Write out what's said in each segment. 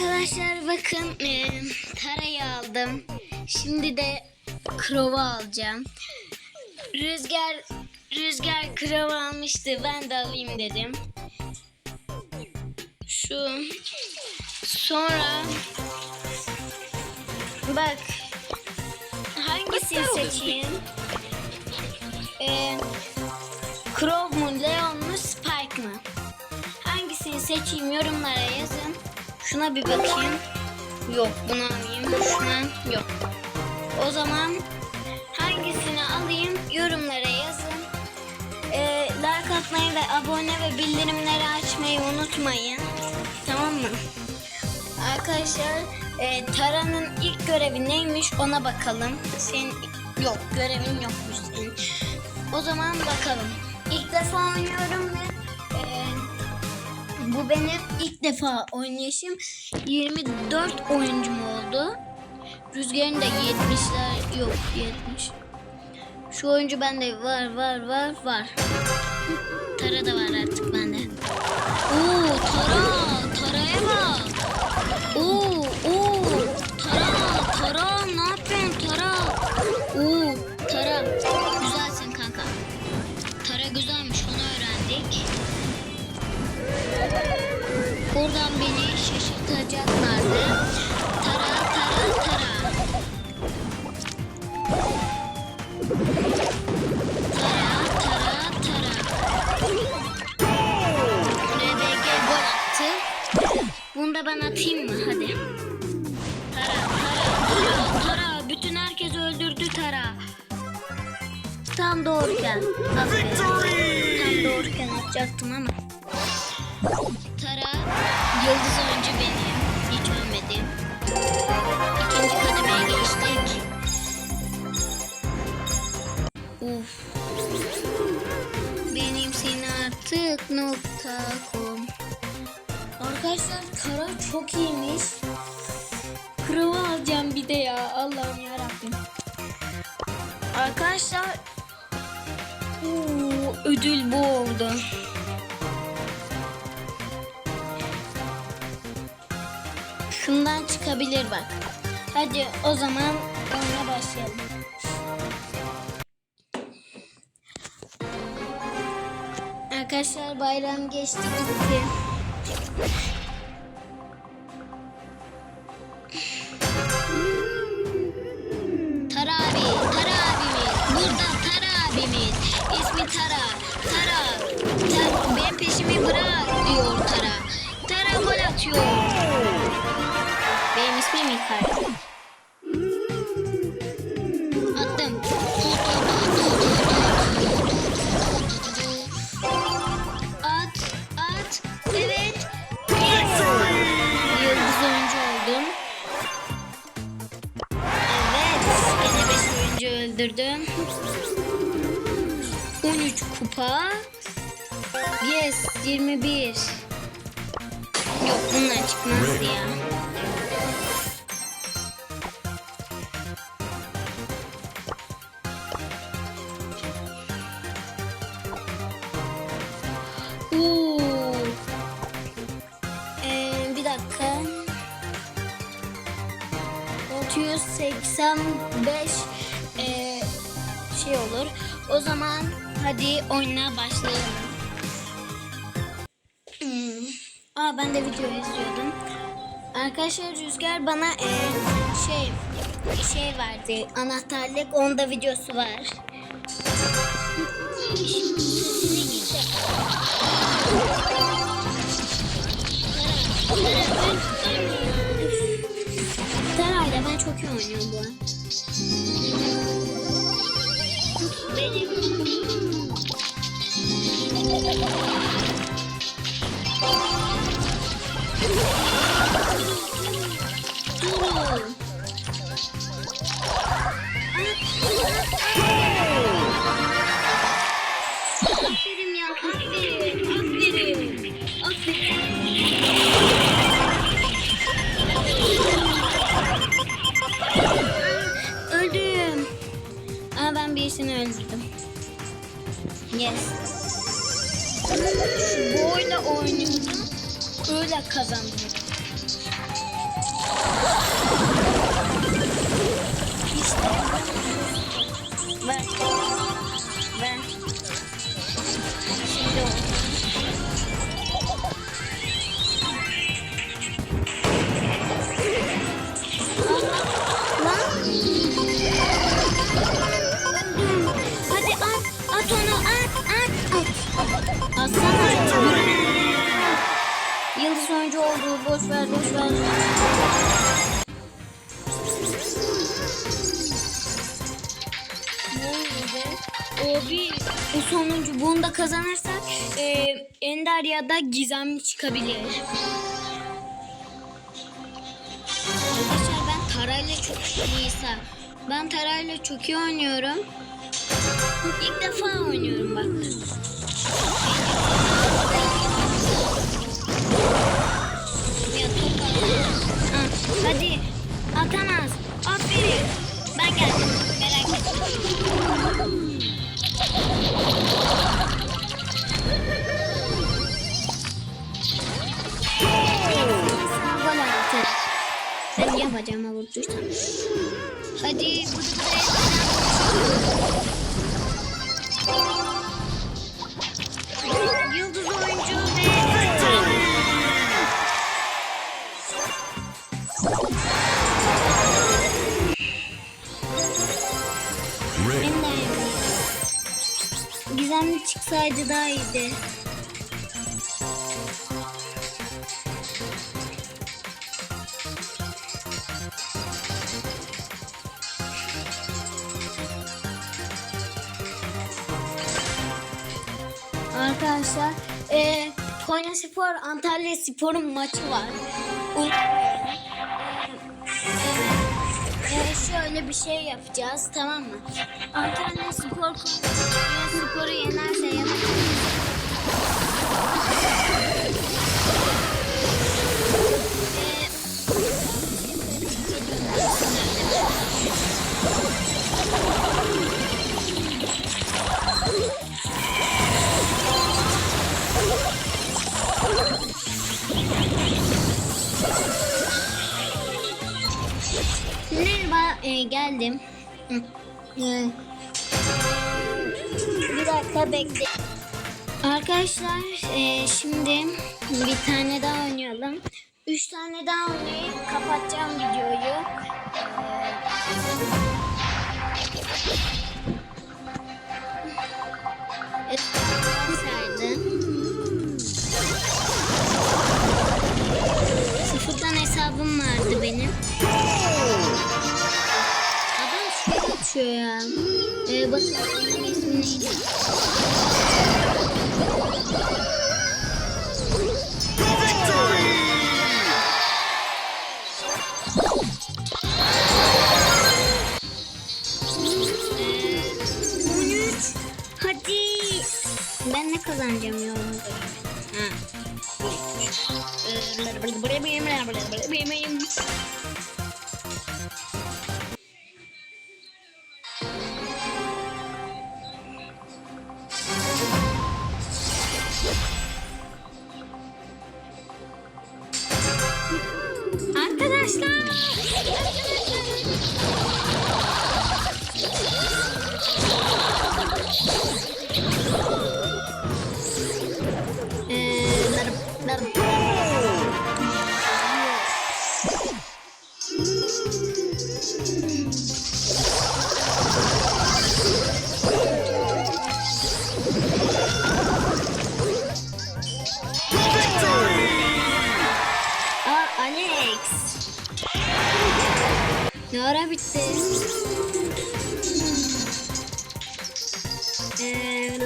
Arkadaşlar bakın e, tarayı aldım. Şimdi de krovu alacağım. Rüzgar Rüzgar krovu almıştı. Ben de alayım dedim. Şu sonra bak hangisini seçeyim? E, Crow mu, Leon mu, Spike mı? Hangisini seçeyim yorumlara yazın. Şuna bir bakayım. Yok bunu alayım. Şuna yok. O zaman hangisini alayım yorumlara yazın. Ee, like atmayı ve abone ve bildirimleri açmayı unutmayın. Tamam mı? Arkadaşlar e, Tara'nın ilk görevi neymiş ona bakalım. Senin yok görevin yokmuş senin. O zaman bakalım. İlk defa oynuyorum bu benim ilk defa oynayışım. 24 oyuncum oldu. Rüzgarın da 70'ler yok 70. Şu oyuncu bende var var var var. Tara da var artık bende. Oo Tara, Tara'ya bak. Tam doğurken. Aferin. Tam doğurken atacaktım ama. Tara, yıldız oyuncu benim. Hiç ölmedim. İkinci kademeye geçtik. Uf. Benim seni artık nokta com. Arkadaşlar Tara çok iyiymiş. Krova alacağım bir de ya. Allah'ım yarabbim. Arkadaşlar Ödül bu oldu. Şundan çıkabilir bak. Hadi o zaman oyuna başlayalım. Arkadaşlar bayram geçti. Attım. At, at. Evet. Yıldız oyuncu oldum. Evet. Yine 5 oyuncu öldürdüm. 13 kupa. Yes. 21. Yok bundan çıkmaz ya. 685 ee, şey olur. O zaman hadi oyuna başlayalım. Hmm. Aa ben de video izliyordum. Arkadaşlar Rüzgar bana ee, şey şey verdi. Anahtarlık onda videosu var. Çok iyi O bir o sonuncu. Bunu da kazanırsak e, Ender ya da Gizemli çıkabilir. Arkadaşlar ben Taray'la çok iyiyse. Ben Taray'la çok iyi oynuyorum. İlk defa oynuyorum bak. Hadi atamaz. Geldim. Merak etme. Gol attı. Ben yapacağım vurduysan. Hadi bu Yıldız Çıksaydı daha iyiydi. Arkadaşlar, e, Konya Spor Antalya Spor'un maçı var. Ee, şöyle bir şey yapacağız tamam mı? Antalya Spor Konya Spor'u yenerse yener. E, bir dakika bekle. Arkadaşlar, e, şimdi bir tane daha oynayalım. Üç tane daha oynayıp kapatacağım videoyu. Atıyor ya. Ee, bakın benim ismim neydi? Ee, 13. Hadi. Ben ne kazanacağım ya. Ha. Alex. Ne ara bitti? Ee,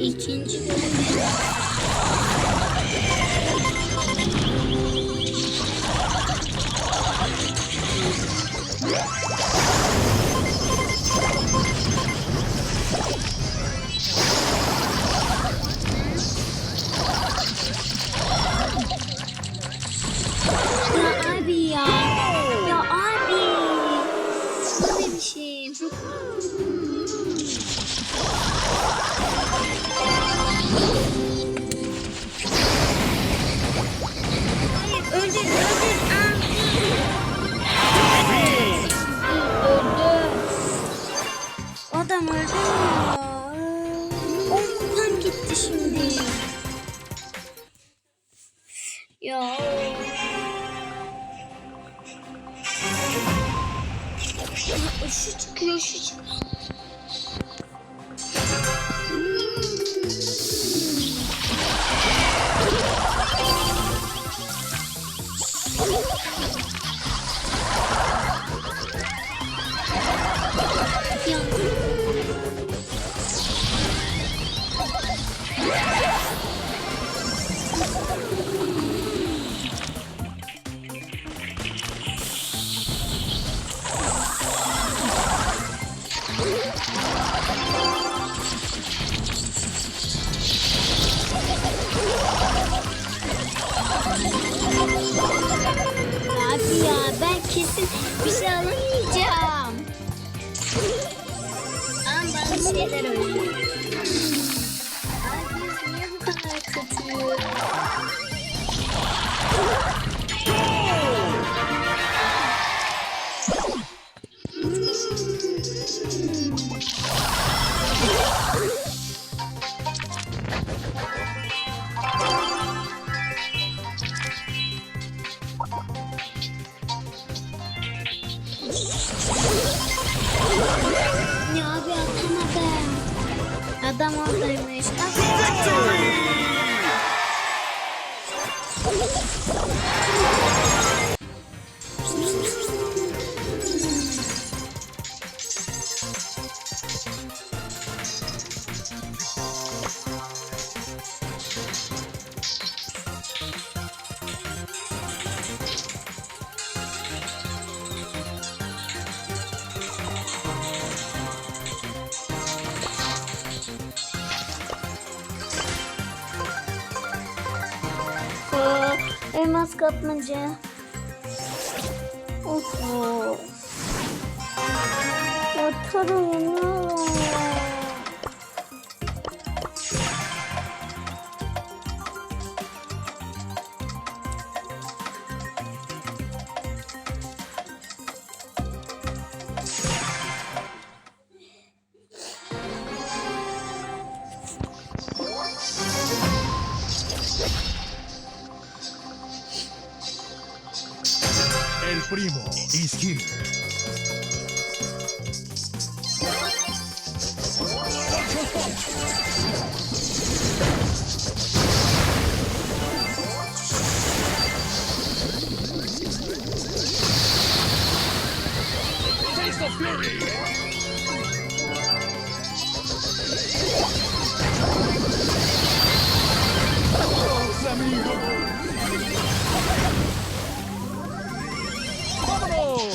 İkinci bölüm. Ya abi ya. Abi. Böyle bir şey. Ya Şu çıkıyor şu çıkıyor. Şey alamayacağım. Ama bazı şeyler oluyor. Abi biz niye bu kadar kötüyüz? Elmas kapmaca. Of. Yatar uyanıyorum. Primo is here. Fury. The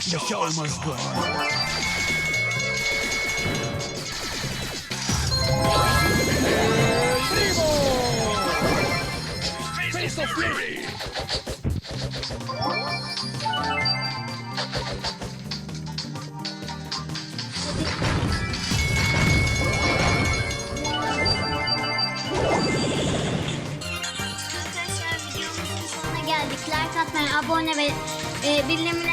show, must, go on. Face of Fury! Abone ve e, bildirimleri